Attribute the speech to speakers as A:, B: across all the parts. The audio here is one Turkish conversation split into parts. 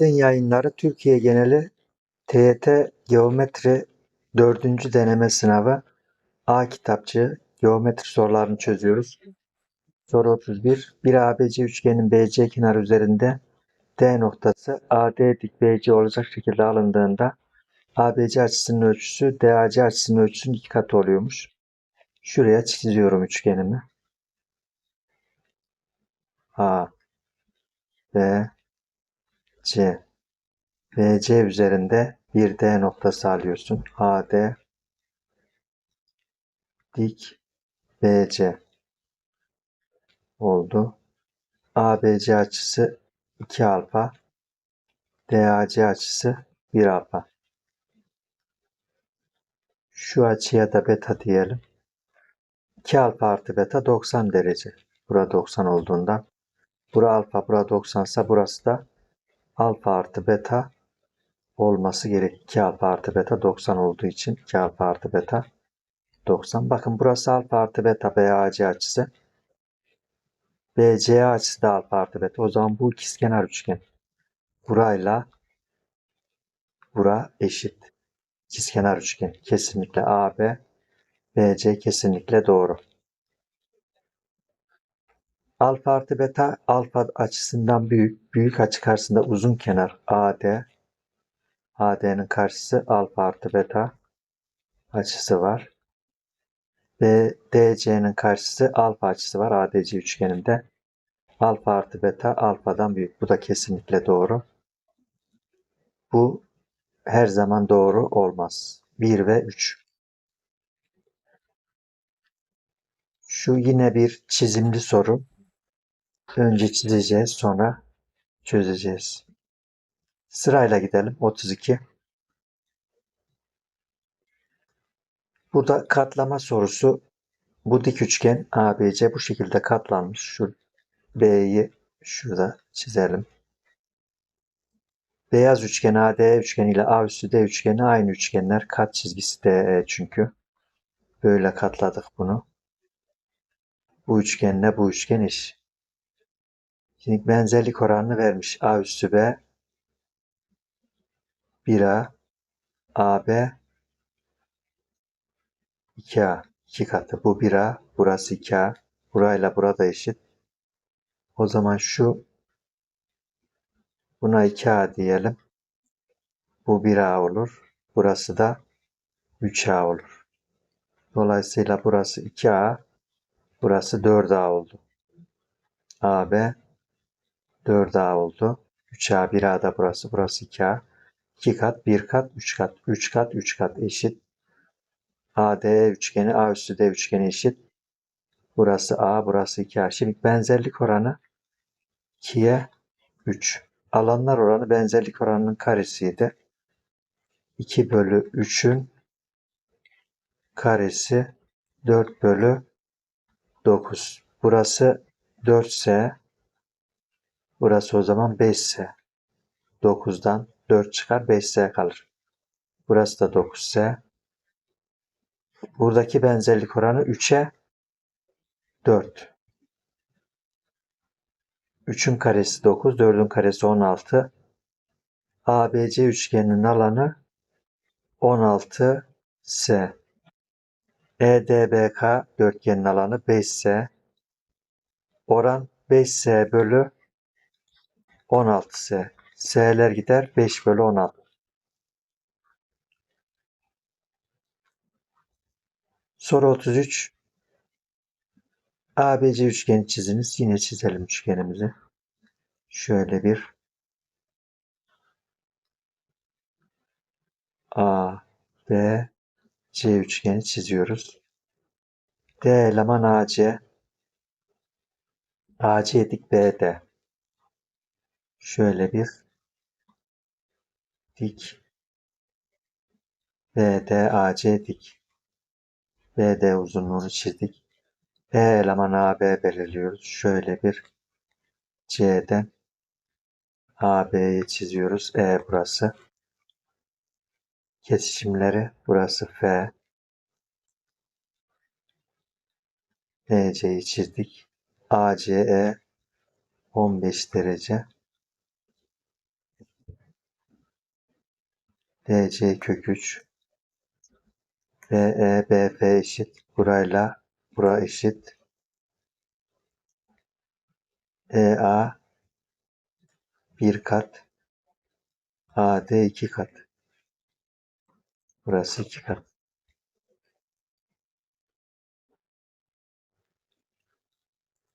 A: Aydın Yayınları Türkiye geneli TYT Geometri 4. deneme sınavı A kitapçı geometri sorularını çözüyoruz. Soru 31. Bir ABC üçgenin BC kenarı üzerinde D noktası AD dik BC olacak şekilde alındığında ABC açısının ölçüsü DAC açısının ölçüsünün iki katı oluyormuş. Şuraya çiziyorum üçgenimi. A B C BC üzerinde bir D noktası alıyorsun. AD dik BC oldu. ABC açısı 2 alfa. DAC açısı 1 alfa. Şu açıya da beta diyelim. 2 alfa artı beta 90 derece. Bura 90 olduğundan. Bura alfa, bura 90 ise burası da alfa artı beta olması gerek. 2 alfa artı beta 90 olduğu için 2 alfa artı beta 90. Bakın burası alfa artı beta BAC açısı. BCA açısı da alfa artı beta. O zaman bu ikizkenar üçgen. Burayla bura eşit. İkizkenar üçgen. Kesinlikle AB BC kesinlikle doğru. Alfa artı beta alfa açısından büyük. Büyük açı karşısında uzun kenar AD. AD'nin karşısı alfa artı beta açısı var. Ve DC'nin karşısı alfa açısı var ADC üçgeninde. Alfa artı beta alfadan büyük. Bu da kesinlikle doğru. Bu her zaman doğru olmaz. 1 ve 3. Şu yine bir çizimli soru. Önce çizeceğiz sonra çözeceğiz. Sırayla gidelim. 32. Burada katlama sorusu. Bu dik üçgen ABC bu şekilde katlanmış. Şu B'yi şurada çizelim. Beyaz üçgen AD üçgeni ile A üstü D üçgeni aynı üçgenler. Kat çizgisi DE çünkü. Böyle katladık bunu. Bu üçgenle bu üçgen eş. Şimdi benzerlik oranını vermiş. A üstü B 1A AB 2A 2 katı. Bu 1A burası 2A. Burayla burada eşit. O zaman şu buna 2A diyelim. Bu 1A olur. Burası da 3A olur. Dolayısıyla burası 2A. Burası 4A oldu. AB 4A oldu. 3A 1A da burası. Burası 2A. 2 kat, 1 kat, 3 kat. 3 kat, 3 kat eşit. AD üçgeni, A üstü D üçgeni eşit. Burası A, burası 2A. Şimdi benzerlik oranı 2'ye 3. Alanlar oranı benzerlik oranının karesiydi. 2 bölü 3'ün karesi 4 bölü 9. Burası 4S. Burası o zaman 5S. 9'dan 4 çıkar 5S kalır. Burası da 9S. Buradaki benzerlik oranı 3'e 4. 3'ün karesi 9, 4'ün karesi 16. ABC üçgeninin alanı 16S. EDBK dörtgenin alanı 5S. Oran 5S bölü 16S. S'ler gider 5 bölü 16. Soru 33. ABC üçgeni çiziniz. Yine çizelim üçgenimizi. Şöyle bir A, B, C üçgeni çiziyoruz. D eleman AC. AC dik BD. Şöyle bir dik BD AC dik. BD uzunluğunu çizdik. E eleman AB belirliyoruz. Şöyle bir C'den AB'yi çiziyoruz. E burası. Kesişimleri burası F. BC'yi çizdik. ACE 15 derece. dc kök 3 re bf eşit. Burayla bura eşit. Ea bir kat. Ad iki kat. Burası iki kat.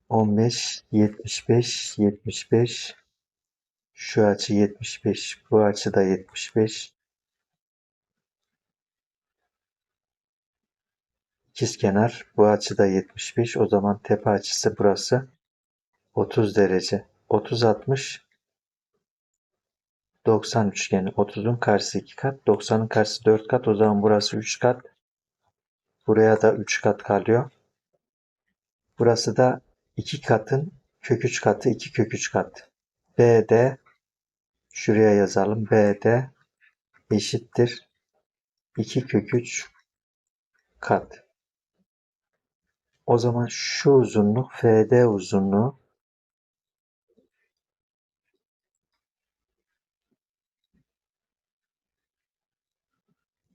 A: On beş yetmiş beş yetmiş beş. Şu açı 75, bu açı da 75. İkiz kenar bu açıda 75. O zaman tepe açısı burası 30 derece. 30 60 90 üçgeni. 30'un karşısı 2 kat. 90'ın karşısı 4 kat. O zaman burası 3 kat. Buraya da 3 kat kalıyor. Burası da 2 katın kök 3 katı 2 kök 3 kat. BD şuraya yazalım. BD eşittir 2 kök 3 kat. O zaman şu uzunluk FD uzunluğu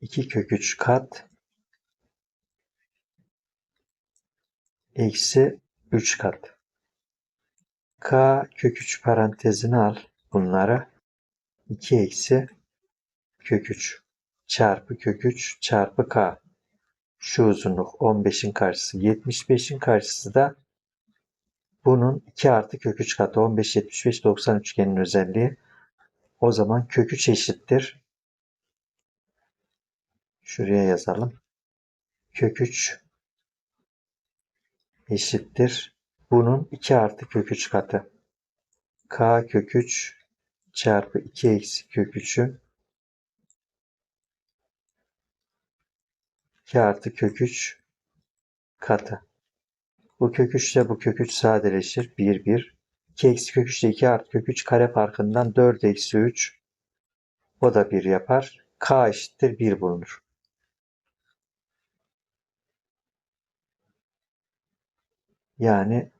A: iki kök üç kat eksi üç kat. K kök üç parantezine al bunları. 2 eksi kök 3 çarpı kök 3 çarpı K. Şu uzunluk 15'in karşısı 75'in karşısı da bunun 2 artı kök 3 katı 15 75 90 üçgenin özelliği. O zaman kök 3 eşittir. Şuraya yazalım. Kök 3 eşittir. Bunun 2 artı kök 3 katı. K kök 3 çarpı 2 eksi kök 3'ün 2 artı kök 3 katı. Bu kök 3 ile bu kök 3 sadeleşir. 1 1. 2 eksi kök 3 ile 2 artı kök 3 kare farkından 4 eksi 3. O da 1 yapar. K eşittir 1 bulunur. Yani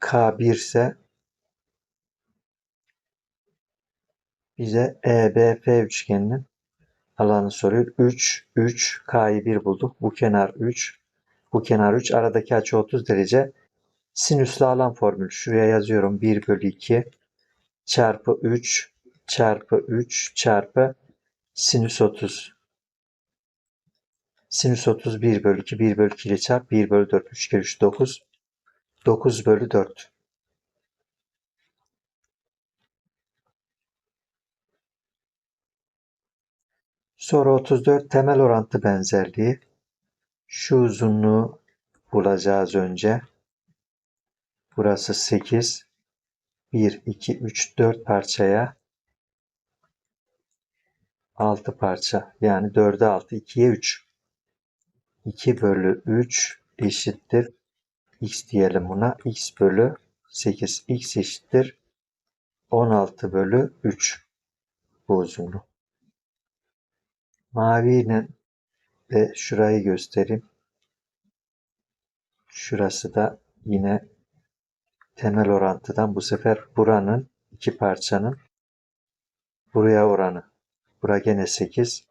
A: K 1 ise bize EBF üçgeninin alanı soruyor. 3, 3, K'yı 1 bulduk. Bu kenar 3, bu kenar 3. Aradaki açı 30 derece. Sinüslü alan formülü. Şuraya yazıyorum. 1 bölü 2 çarpı 3 çarpı 3 çarpı sinüs 30. Sinüs 30 1 bölü 2 1 bölü 2 ile çarp 1 bölü 4 3 kere 3 9 9 bölü 4. Sonra 34 temel orantı benzerliği. Şu uzunluğu bulacağız önce. Burası 8. 1, 2, 3, 4 parçaya 6 parça. Yani 4'e 6, 2'ye 3. 2 bölü 3 eşittir. X diyelim buna. X bölü 8. X eşittir. 16 bölü 3. Bu uzunluğu. Maviyle ve şurayı göstereyim. Şurası da yine temel orantıdan bu sefer buranın iki parçanın buraya oranı. Bura gene 8.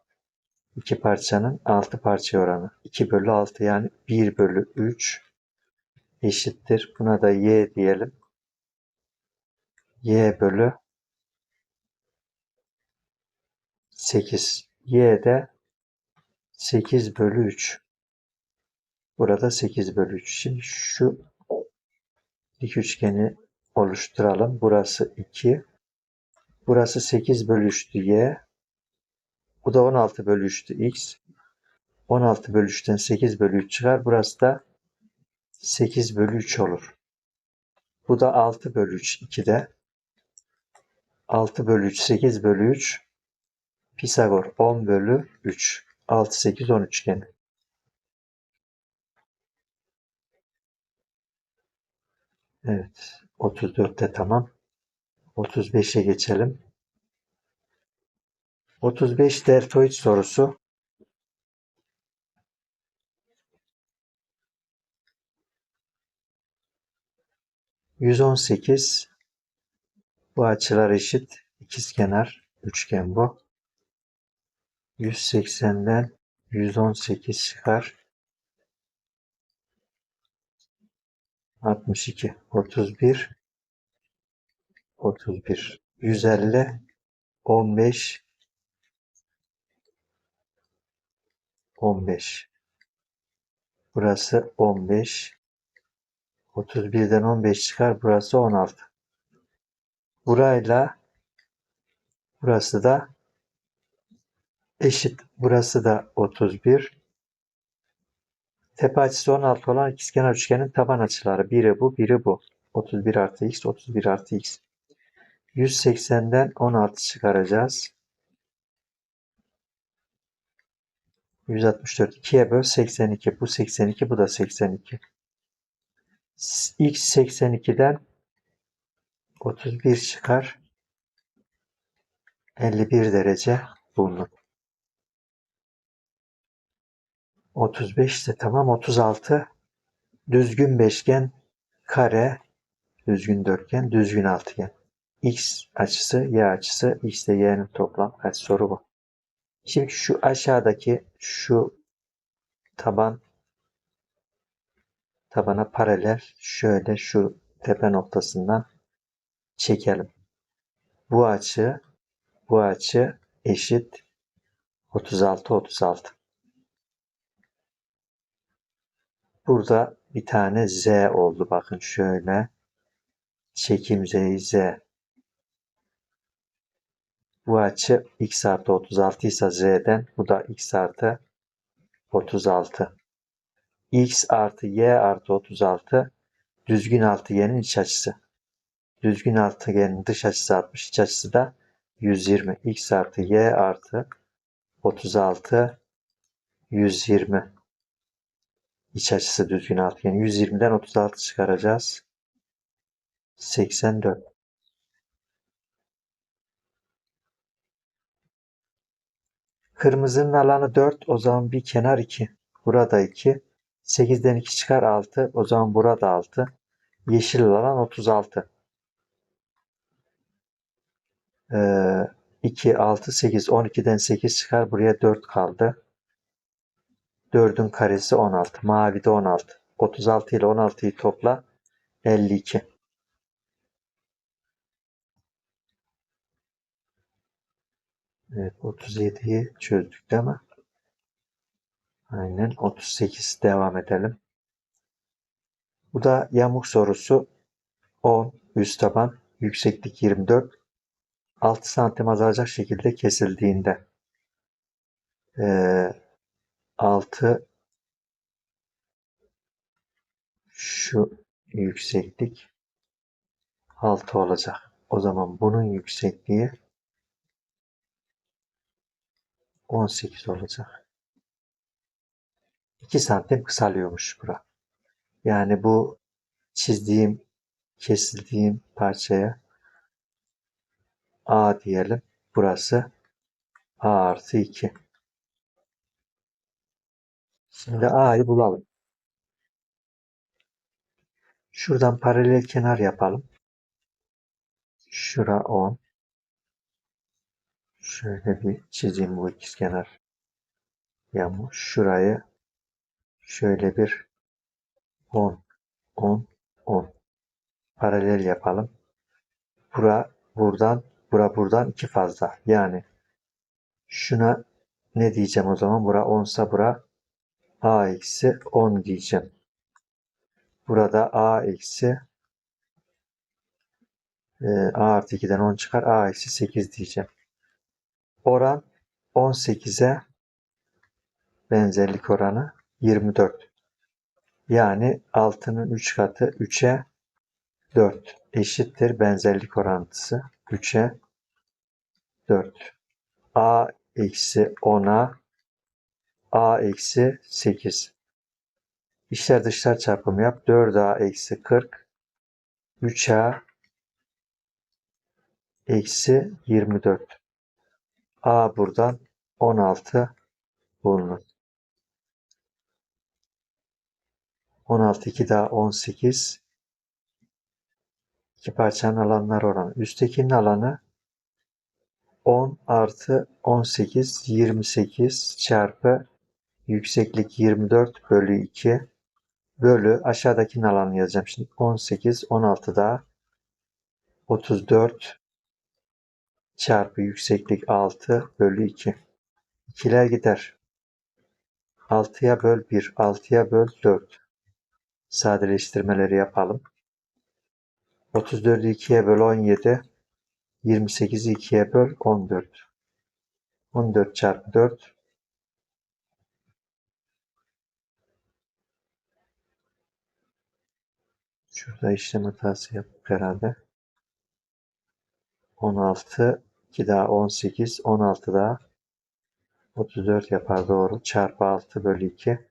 A: İki parçanın 6 parça oranı. 2 bölü 6 yani 1 bölü 3 eşittir. Buna da y diyelim. y bölü 8. y de 8 bölü 3. Burada 8 bölü 3. Şimdi şu dik üçgeni oluşturalım. Burası 2. Burası 8 bölü 3'tü y. Bu da 16 bölü 3'tü x. 16 bölü 3'ten 8 bölü 3 çıkar. Burası da 8 bölü 3 olur. Bu da 6 bölü 3 2'de. 6 bölü 3 8 bölü 3 Pisagor 10 bölü 3 6 8 10 üçgeni. Evet. 34'te tamam. 35'e geçelim. 35 deltoid sorusu. Yüz on sekiz bu açılar eşit. İkizkenar üçgen bu. 180'den 118 çıkar. 62, 31, 31, 150, 15, 15. Burası 15. 31'den 15 çıkar. Burası 16. Burayla burası da eşit. Burası da 31. Tepe açısı 16 olan ikizkenar üçgenin taban açıları. Biri bu, biri bu. 31 artı x, 31 artı x. 180'den 16 çıkaracağız. 164 2'ye böl 82. Bu 82, bu da 82. X 82'den 31 çıkar. 51 derece bulunur. 35 de tamam 36 düzgün beşgen kare düzgün dörtgen düzgün altıgen x açısı y açısı x ile y'nin toplam kaç soru bu. Şimdi şu aşağıdaki şu taban tabana paralel şöyle şu tepe noktasından çekelim. Bu açı bu açı eşit 36 36. Burada bir tane Z oldu. Bakın şöyle. Çekim Z'yi Z. Bu açı x artı 36 ise Z'den bu da x artı 36. x artı y artı 36 düzgün altıgenin iç açısı. Düzgün altıgenin dış açısı 60, iç açısı da 120. x artı y artı 36 120. İç açısı düzgün altıgen. 120'den 36 çıkaracağız. 84. Kırmızının alanı 4. O zaman bir kenar 2. Burada 2. 8'den 2 çıkar 6. O zaman burada 6. Yeşil alan 36. Ee, 2, 6, 8. 12'den 8 çıkar. Buraya 4 kaldı. 4'ün karesi 16. Mavi de 16. 36 ile 16'yı topla. 52. Evet 37'yi çözdük değil mi? Aynen 38 devam edelim. Bu da yamuk sorusu 10 üst taban yükseklik 24 6 santim azalacak şekilde kesildiğinde ee, 6 şu yükseklik 6 olacak. O zaman bunun yüksekliği 18 olacak. 2 santim kısalıyormuş bura. Yani bu çizdiğim, kesildiğim parçaya A diyelim. Burası A artı 2. Şimdi A'yı bulalım. Şuradan paralel kenar yapalım. Şura 10. Şöyle bir çizeyim bu ikizkenar yamu. Şurayı şöyle bir 10, 10, 10. Paralel yapalım. Bura buradan, bura buradan iki fazla. Yani şuna ne diyeceğim o zaman? Bura 10 sa bura a eksi 10 diyeceğim. Burada a eksi e, a artı 2'den 10 çıkar. a eksi 8 diyeceğim. Oran 18'e benzerlik oranı 24. Yani 6'nın 3 katı 3'e 4 eşittir benzerlik orantısı 3'e 4. A eksi 10'a A eksi 8. İşler dışlar çarpımı yap. 4A eksi 40. 3A eksi 24. A buradan 16 bulunur. 16 2 daha 18. İki parçanın alanlar oranı. Üsttekinin alanı 10 artı 18 28 çarpı yükseklik 24 bölü 2 bölü aşağıdakinin alanı yazacağım. Şimdi 18 16 daha 34 çarpı yükseklik 6 bölü 2. İkiler gider. 6'ya böl 1, 6'ya böl 4. Sadeleştirmeleri yapalım. 34'ü 2'ye böl 17. 28'i 2'ye böl 14. 14 çarpı 4. Şurada işlem hatası yaptık herhalde. 16, 2 daha 18, 16 daha 34 yapar doğru. Çarpı 6 bölü 2.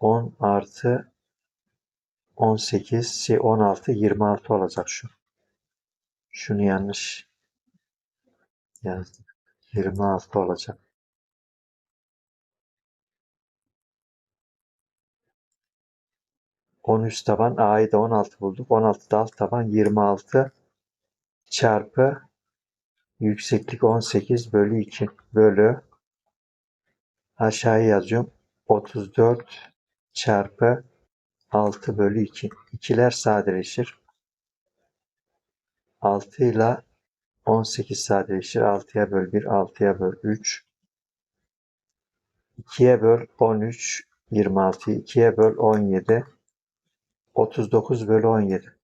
A: 10 artı 18, şey 16, 26 olacak şu. Şunu yanlış yazdım. 26 olacak. On üst taban A'yı da 16 bulduk. 16 da alt taban 26 çarpı yükseklik 18 bölü 2 bölü aşağıya yazıyorum. 34 çarpı 6 bölü 2. İkiler sadeleşir. 6 ile 18 sadeleşir. 6'ya böl 1, 6'ya böl 3. 2'ye böl 13, 26. 2'ye böl 17. 39 bölü 17.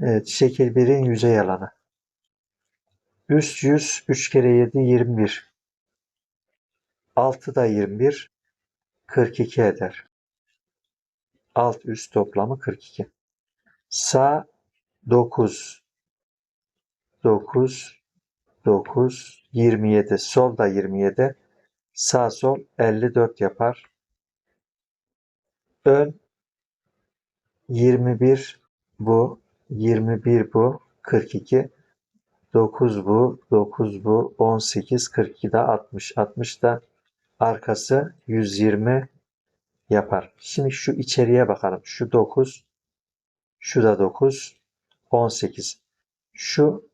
A: Evet, şekil 1'in yüzey alanı. Üst yüz 3 kere 7 21. 6 da 21. 42 eder. Alt üst toplamı 42. Sağ 9 9 9 27. Sol da 27. Sağ sol 54 yapar. Ön 21 bu. 21 bu. 42. 9 bu. 9 bu. 18. 42 da 60. 60 da arkası 120 yapar. Şimdi şu içeriye bakalım. Şu 9. Şu da 9. 18. Şu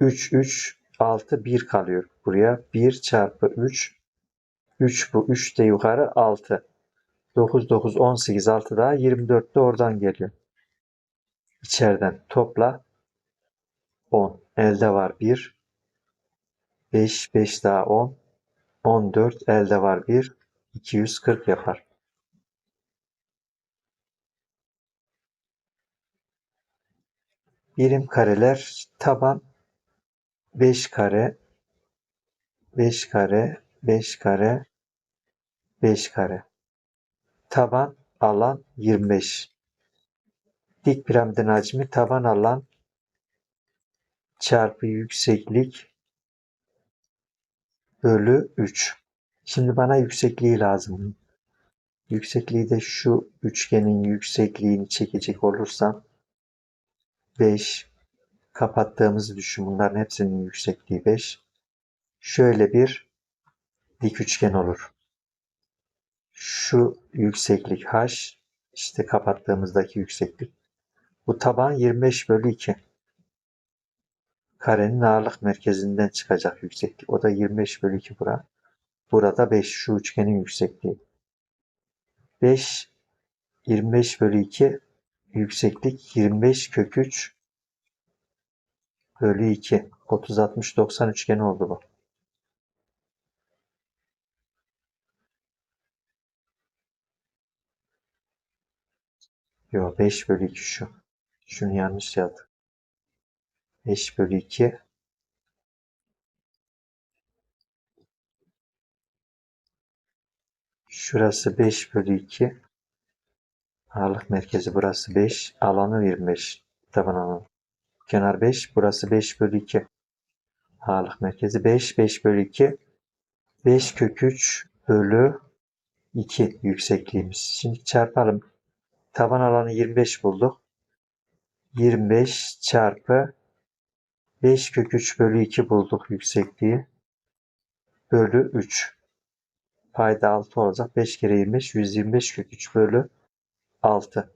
A: 3 3 6 1 kalıyor buraya. 1 çarpı 3 3 bu. 3 de yukarı 6. 9 9 18 6 daha 24 de oradan geliyor. İçeriden topla 10. Elde var 1. 5 5 daha 10. 14 elde var 1. 240 yapar. Birim kareler taban 5 kare 5 kare 5 kare 5 kare. Taban alan 25. Dik piramidin hacmi taban alan çarpı yükseklik bölü 3. Şimdi bana yüksekliği lazım. Yüksekliği de şu üçgenin yüksekliğini çekecek olursam 5 kapattığımızı düşün. Bunların hepsinin yüksekliği 5. Şöyle bir dik üçgen olur. Şu yükseklik h işte kapattığımızdaki yükseklik. Bu taban 25 bölü 2. Karenin ağırlık merkezinden çıkacak yükseklik. O da 25 bölü 2 bura. Burada 5 şu üçgenin yüksekliği. 5 25 bölü 2 yükseklik 25 kök 3 bölü 2. 30 60 90 üçgeni oldu bu. Yo 5 bölü 2 şu. Şunu yanlış yazdım. 5 bölü 2 Şurası 5 bölü 2 Ağırlık merkezi burası 5. Alanı 25. Taban alanı. Kenar 5. Burası 5 bölü 2. Ağırlık merkezi 5. 5 bölü 2. 5 kök 3 bölü 2 yüksekliğimiz. Şimdi çarpalım. Taban alanı 25 bulduk. 25 çarpı 5 kök 3 bölü 2 bulduk yüksekliği. Bölü 3. Payda 6 olacak. 5 kere 25 125 kök 3 bölü 6.